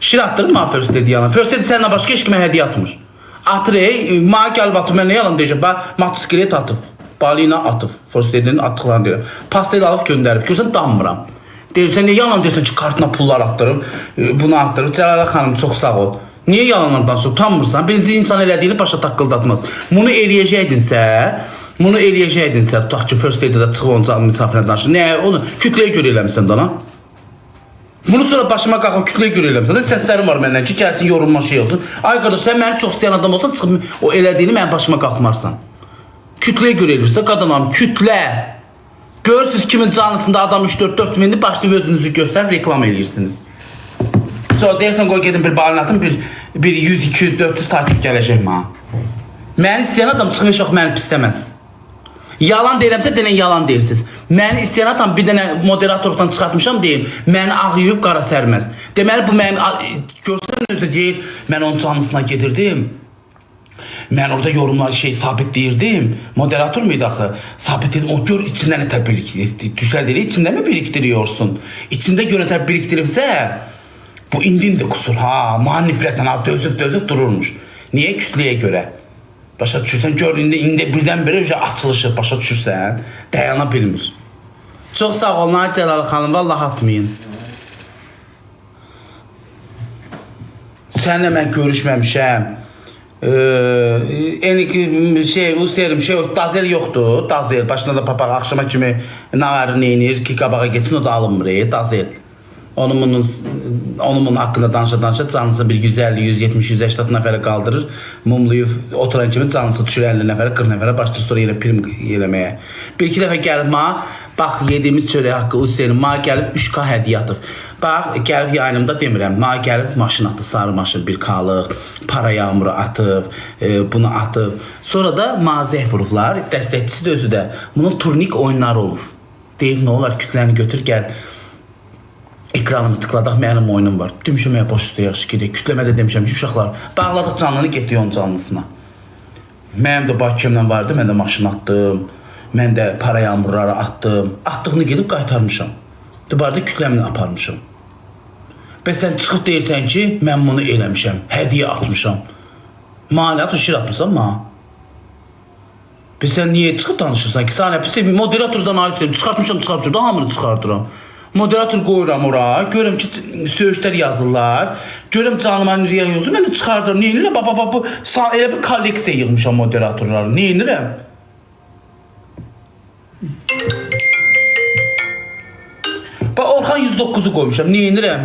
Şir attırır mı First Lady yalan? First Lady senden başka hiç kime hediye atmış. Atır ey, ma gel batı ben ne yalan diyeceğim. Ben motosiklet atıp, balina atıp, First Lady'nin attıklarını deyirəm. Pastel alıp gönderip, görsən dammıram. Deyir, sən niyə yalan deyirsən ki, kartına pullar atdırıb, e, bunu atdırıb. Cəlalə xanım çox sağ ol. Niyə yalanlardan sonra utanmırsan? Birinci insan elədiyini başa taqqıldatmaz. Bunu eləyəcəkdinsə, bunu eləyəcəkdinsə, tutaq ki, First Lady-də çıxıb onca misafirlə danışır. Nə, onu kütləyə görə eləmisən dana? Bunu sonra başıma qalxıb kütləyə görə eləmisən. də Səslərim var məndən ki, gəlsin yorulma şey olsun. Ay qardaş, sən məni çox istəyən adam olsan, çıxıb o elədiyini mənim başıma qalxmarsan. Kütləyə görə eləyirsə, qadınam, kütlə. Görürsüz kimin canlısında adam 3-4-4 minli başlayıb özünüzü göstərib reklam eləyirsiniz. Sonra deyirsən qoy gedim bir balinatın bir, bir 100, 200, 400 takip gələcək mənə. Məni istəyən adam heç vaxt məni pisləməz. Yalan deyirəmsə denən yalan deyirsiniz. Məni istəyən adam bir dənə moderatordan çıxartmışam deyim. Məni ağ yuyub qara sərməz. Deməli bu mənim görsən özü deyir, mən onun canlısına gedirdim. Mən orada yorumlar şey sabit deyirdim. Moderator muydu axı? Sabit dedim. O gör içindən nə tər biriktirir. Düzəldir. İçində mi biriktiriyorsun? İçində görə tər biriktiribsə bu indin de kusur ha. Mənə nifrətlə ha dözüb dözüb dururmuş. Niyə kütləyə görə? Başa düşürsən, gör indi, indi birdən-birə açılışır, başa düşürsən, dayana bilmir. Çox sağ olun, ay Cəlal xanım, vallahi atmayın. Sənlə mən görüşməmişəm. Ee, eni şey, bu serim şey dazel yoktu. Dazel, başına da papaq axşama kimi nağarı neyinir ki, qabağa getsin, o da alınmır, e, dazel. Onun bunun haqqında danışa danışa canlısı bir 150, 170, 180 nəfərə qaldırır. Mumlayıb oturan kimi canlısı düşür 50 nəfərə, 40 nəfərə başlayır sonra yenə prim eləməyə. Bir iki dəfə gəlib ma bax yediyimiz çörək haqqı Hüseyn ma gəlib 3K hədiyyə atıb. Bax gəlib yayınımda demirəm. Ma gəlib maşın atıb, sarı maşın bir kalıq, para yağmuru atıb, e, bunu atıb. Sonra da mazəh vurublar. Dəstəkçisi də özü də. Bunun turnik oyunları olub. Deyib nə olar kütləni götür gəl. Ekranımı tıkladıq, mənim oyunum var. Demişəm, ya üstə yaxşı gedək. Kütləmədə demişəm ki, uşaqlar, bağladıq canlını getdik onun canlısına. Mənim də Bakımla vardı, mən də maşın atdım. Mən də para yağmurları atdım. Atdığını gedib qaytarmışam. Dubarda kütləmini aparmışam. Və sən çıxıb deyirsən ki, mən bunu eləmişəm, hədiyyə atmışam. Maniyyat şir atmısan ma. Bəs sən niyə çıxıb danışırsan ki, sən pis moderatordan ayırsan, çıxartmışam, çıxartmışam, da hamını çıxardıram. Moderator qoyuram ora, görürəm ki, söyüşlər yazırlar. Görürəm canım mən riya yazır, mən də çıxardıram. Nə edirəm? Baba baba sa- elə bir kolleksiya yığmışam moderatorları. Nə edirəm? Bax Orxan 109-u qoymuşam. Nə edirəm?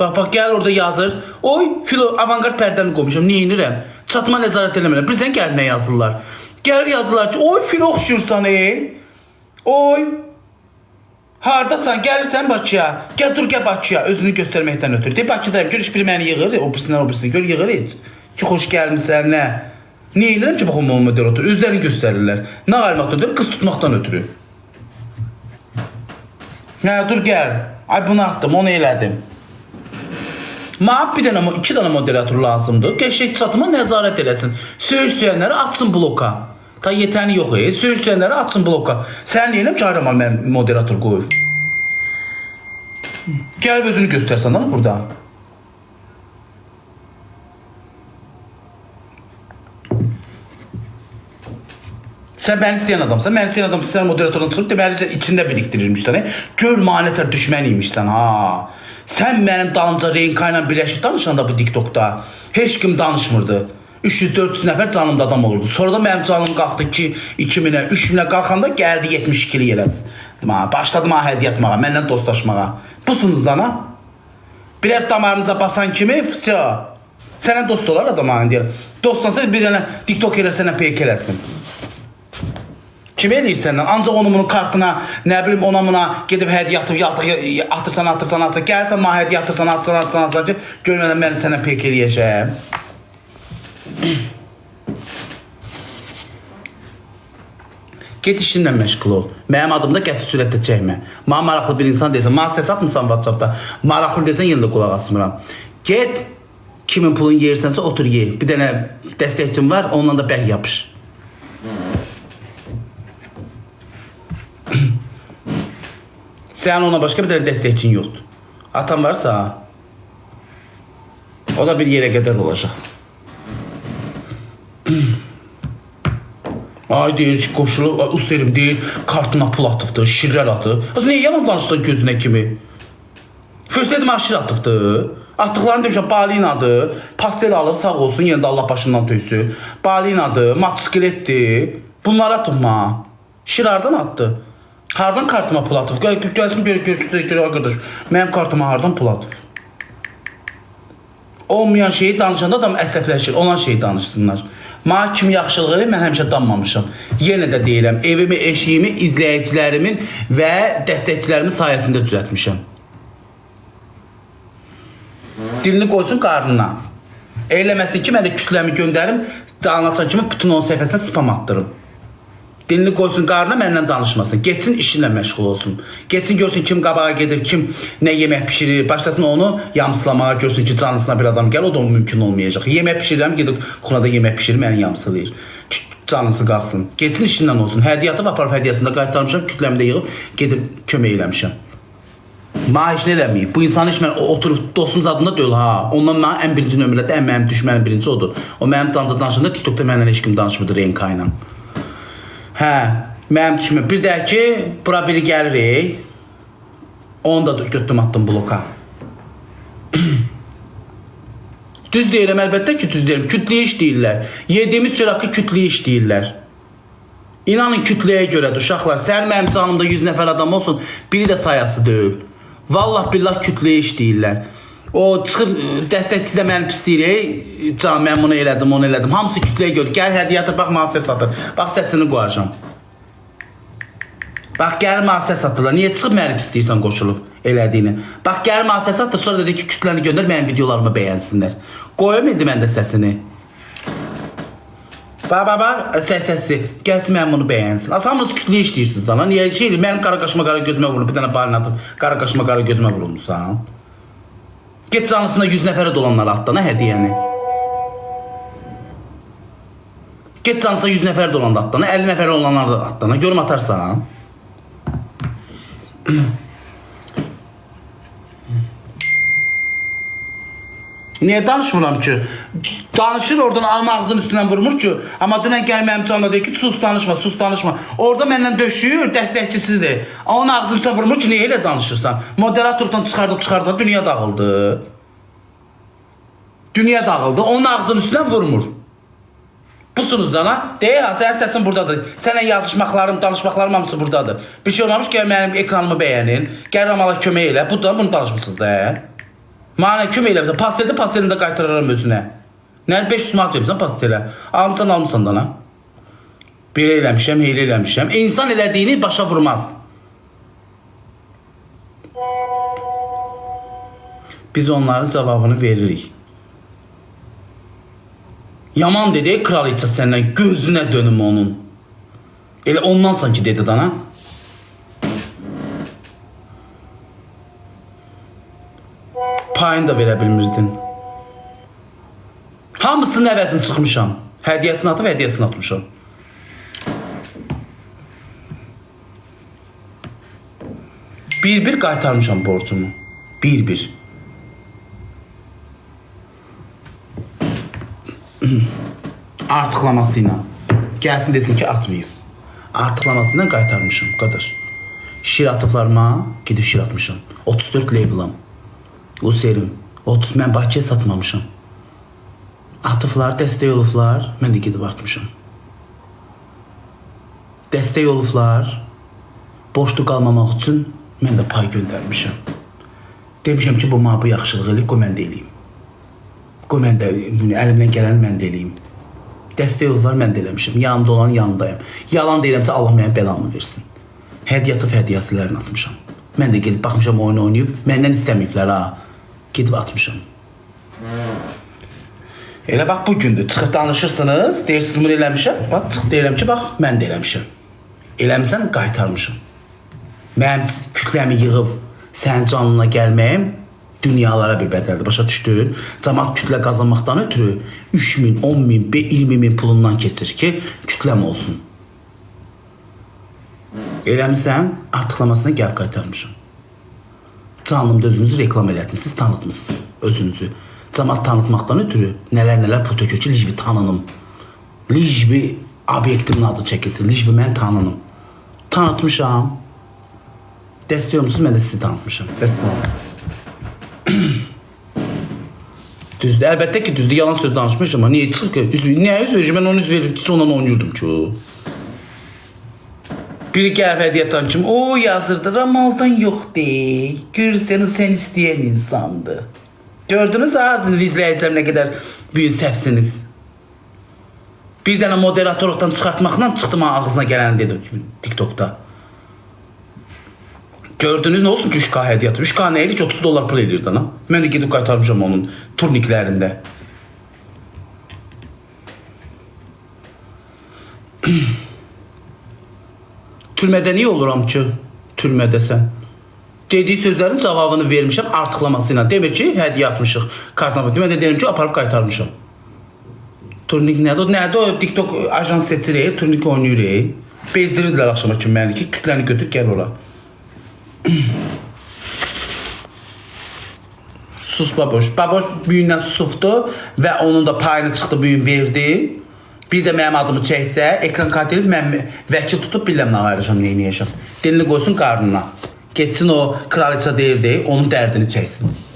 Bax bax gəl orada yazır. Oy, filo avangard pərdəni qoymuşam. Nə edirəm? Çatıma nəzarət eləmirəm. Gəl nə yazırlar? Gəlir yazırlar ki, oy filo oxşuyursan ey. Oy. Hardasan? Gəlirsən Bakıya. Gəl dur gəl Bakıya. Özünü göstərməkdən ötürü. De Bakıdayım. Gör iş biri məni yığır, o birisindən o birisini gör yığır heç. Ki xoş gəlmisən, nə? Niyə edirəm ki, baxım o moderator özlərini göstərirlər. Nə qalmaqdan ötürü? Qız tutmaqdan ötürü. Hə, dur gəl. Ay bunu atdım, onu elədim. Mənə bir dənə, iki dənə moderator lazımdır. Qəşəng çatıma nəzarət eləsin. Söyüş söyənləri atsın bloka. Ta yetəni yox, e. Söyüş söyənləri atsın bloka. Sən deyirəm ki, arama mən moderator qoyub. Gəl özünü göstərsən lan burada. Sən məni istəyən adamsan, məni istəyən adam sən moderatordan çıxıb deməli sən içində birikdirirmişsən. E? Gör manətər düşmən imişsən ha. Sən mənim dalımca Reynka ilə birləşib danışanda bu TikTokda heç kim danışmırdı. 300-400 nəfər canımda adam olurdu. Sonra da mənim canım qalxdı ki 2000-ə, 3000-ə qalxanda gəldi 72-lik elədi. Deməli, başladım ha hədiyyə atmağa, mənlə dostlaşmağa. Busunuz lan ha? Bilet damarınıza basan kimi fıçı. Sənə dost olar adam ha deyir. Dostlansa bir dənə TikTok elə sənə peyk eləsin. Kim eləyir səndən? Ancaq onun bunun kartına, nə bilim ona buna gedib hədiyyə atıb, yaltıq, atırsan, atırsan, atırsan, gəlsən ma hədiyyə atırsan, atırsan, atırsan, atırsan ki, görmədən mən sənə peyk eləyəcəm. Get işinlə məşğul ol. Mənim adımda qəti sürətlə çəkmə. Mənə maraqlı bir insan desən, mənə səs atmısan WhatsApp-da. Maraqlı desən yenə də qulaq asmıram. Get kimin pulunu yeyirsənsə otur ye. Bir dənə dəstəkçim var, onunla da bəh yapış. Sən ona başqa bir dənə dəstəkçin yoxdur. Atan varsa o da bir yere kadar olacak. Ay deyir qoşulub, ay, ustayım deyir kartına pul atıbdı, şirrəl atıb. Az niyə yalan danışsan gözünə kimi? Föstədi maşır atıbdı. Atdıqlarını demişəm balinadır. Pastel alıb sağ olsun yenə də Allah başından töysün. Balinadır, motosikletdir. Bunları atma. Şir hardan attı? Hardan kartıma pul atıb? Gəl gəlsin görə görüşsə görə arkadaş. Mənim kartıma hardan pul atıb? Olmayan şeyi danışanda adam əsəbləşir. Olan şeyi danışsınlar. Mənə kimi yaxşılığı mən həmişə danmamışam. Yenə də deyirəm, evimi, eşiyimi izləyicilərimin və dəstəkçilerimin sayəsində düzəltmişəm. Dilini qoysun qarnına. Eləməsin ki, mən də kütləmi göndərim, anlatan kimi bütün onun səhifəsinə spam atdırım. Dilini qoysun qarnına məndən danışmasın. Getsin işinlə məşğul olsun. Getsin görsün kim qabağa gedir, kim nə yemək bişirir. Başlasın onu yamsılamağa, görsün ki canlısına bir adam gəl, o da mümkün olmayacaq. Yemək bişirirəm, gedir xunada yemək bişirir, məni yamsılayır. Canlısı qalxsın. Getsin işindən olsun. Hədiyyatı aparıb hədiyyəsində qaytarmışam, kütləmdə yığıb gedib kömək eləmişəm. Maaşını eləməyib. Bu insan heç mən oturub dostumuz adında deyil ha. Ondan mən ən birinci nömrədə ən mənim düşmənim birinci odur. O mənim danışanda danışanda TikTokda mənlə heç kim danışmırdı Renka ilə. Hə, mənim düşmə. Bir də ki, bura biri gəlirik. Onu da götürdüm attım bloka. düz deyirəm, əlbəttə ki, düz deyirəm. Kütləyə iş deyirlər. Yediyimiz çörəkə kütləyə iş deyirlər. İnanın kütləyə görədir uşaqlar. Sən mənim canımda 100 nəfər adam olsun, biri də sayası deyil. Vallah billah kütləyə iş deyirlər. O çıxır ə, dəstəkçi də məni pisləyir. ey, Can mən bunu elədim, onu elədim. Hamısı kütləyə görə. Gəl hədiyyə atır, bax mənə səs atır. Bax səsini qoyacağam. Bax gəl mənə səs atırlar. Niyə çıxıb məni pisləyirsən qoşulub elədiyini? Bax gəl mənə səs atır, sonra dedi ki, kütləni göndər mənim videolarımı bəyənsinlər. Qoyum indi mən də səsini. Bax, bax, bax, səs səsi. Gəlsin mən bunu bəyənsin. Asamınız kütlə işləyirsiniz lan. Niyə şey, mənim qara qaşıma qara gözümə vurulub, bir dənə balina atıb, qara qaşıma qara gözümə vurulmusan. Get canlısına 100 nəfərə dolanlar atdana hədiyyəni. Get canlısına 100 nəfər dolanda atdana, 50 nəfər olanlar da atdana. Görüm atarsan. Niye danışmıram ki? Danışır oradan alma ağzının üstünden vurmur ki. Ama dünən gəlməyim canla deyir ki, sus danışma, sus danışma. Orada məndən döşüyür, dəstəkçisidir. Onun ağzının üstüne vurmur ki, niyə elə danışırsan? Moderatordan çıxardıb çıxardıb dünya dağıldı. Dünya dağıldı, onun ağzının üstüne vurmur. Busunuz da lan. Deyil ha, sənin səsin buradadır. Sənə yazışmaqlarım, danışmaqlarım hamısı buradadır. Bir şey olmamış ki, mənim ekranımı bəyənin. Gəl Ramala kömək elə. Bu da bunu danışmısınız da. Mənə kömək elə. Pasteli pastelini də qaytararam özünə. Nə 500 manat vermirsən pastelə? Almısan, almısan da lan. Bir eləmişəm, heylə eləmişəm. İnsan elədiyini başa vurmaz. Biz onların cavabını veririk. Yaman dedi kraliçe səndən gözünə dönüm onun. Elə ondan sanki dedi dana. Payını da verə bilmirdin. Hamısının əvəzini çıxmışam. Hədiyyəsini atıb hədiyyəsini atmışam. Bir-bir qaytarmışam borcumu. Bir-bir. artıqlaması ilə gəlsin desin ki atmayıb. Artıqlaması ilə qaytarmışam qardaş. Şir atıblarıma gedib şir atmışam. 34 labelim. O serim. 30 mən Bakıya satmamışam. Atıblar, dəstək olublar, mən də gedib atmışam. Dəstək olublar, boşluq qalmamaq üçün mən də pay göndərmişəm. Demişəm ki, bu mənə bu yaxşılıq eləyib, qoy mən də eləyim. Qoy mən də əlimdən gələni mən də eləyim. Yanımda olan yanındayım. Yalan deyirəmsə Allah mənə bəlamı versin. Hədiyyatı hədiyyəsilərini atmışam. Mən də gedib baxmışam oyun oynayıb, məndən istəməyiblər ha. Gedib atmışam. Elə bax bu gündür. Çıxıb danışırsınız, deyirsiniz bunu eləmişəm. Bax çıx deyirəm ki, bax mən də eləmişəm. Eləmisəm, qaytarmışam. Mənim kütləmi yığıb sənin canına gəlməyim dünyalara bir bədəldir. Başa düşdün? Cəmaət kütlə qazanmaqdan ötürü 3 min, 10 min, 20 min pulundan keçir ki, kütləm olsun. Eləmisən, artıqlamasını gəl qaytarmışam. Canım özünüzü reklam elətdiniz. Siz tanıtmısınız özünüzü. Cəmaat tanıtmaqdan ötürü nələr nələr pul tökür ki, Lijbi tanınım. Lijbi obyektimin adı çəkilsin. Lijbi mən tanınım. Tanıtmışam. Dəstəyiyor musunuz? Mən də sizi tanıtmışam. Bəs Düzdür. Əlbəttə ki, düzdür. Yalan söz danışmışam niyə çıxır ki? Niyə üz verir? Mən onu üz verib ki, ondan oynuyordum ki. Biri atan kimi, o yazırdı, Ramaldan yox deyil. Görürsən, o sən istəyən insandı. Gördünüz ağzınızı izləyəcəm nə qədər büyük səhvsiniz. Bir dənə moderatorluqdan çıxartmaqla çıxdım ağzına gələn dedim TikTokda. Gördünüz nə olsun ki 3K hədiyyə atır. 3K nə idi ki 30 dollar pul edirdi ana. Mən də gedib qaytarmışam onun turniklərində. Türmədə niyə oluram ki? Türmədəsən. Dediyi sözlərin cavabını vermişəm artıqlaması ilə. Demir ki, hədiyyə atmışıq kartına. Mən də deyirəm ki, aparıb qaytarmışam. Turnik nədir? Nədir? TikTok ajans seçirik, turnik oynayırıq. Bezdirirlər axşama kimi məni ki, kütləni götür gəl ora. Sus baboş. Baboş büyündən susubdu və onun da payını çıxdı büyün verdi. Bir də mənim adımı çəksə, ekran kartı mən vəkil tutub bilirəm nə ayrışam, nə edəcəm. Dilini qoysun qarnına. Getsin o kraliça deyirdi, onun dərdini çəksin.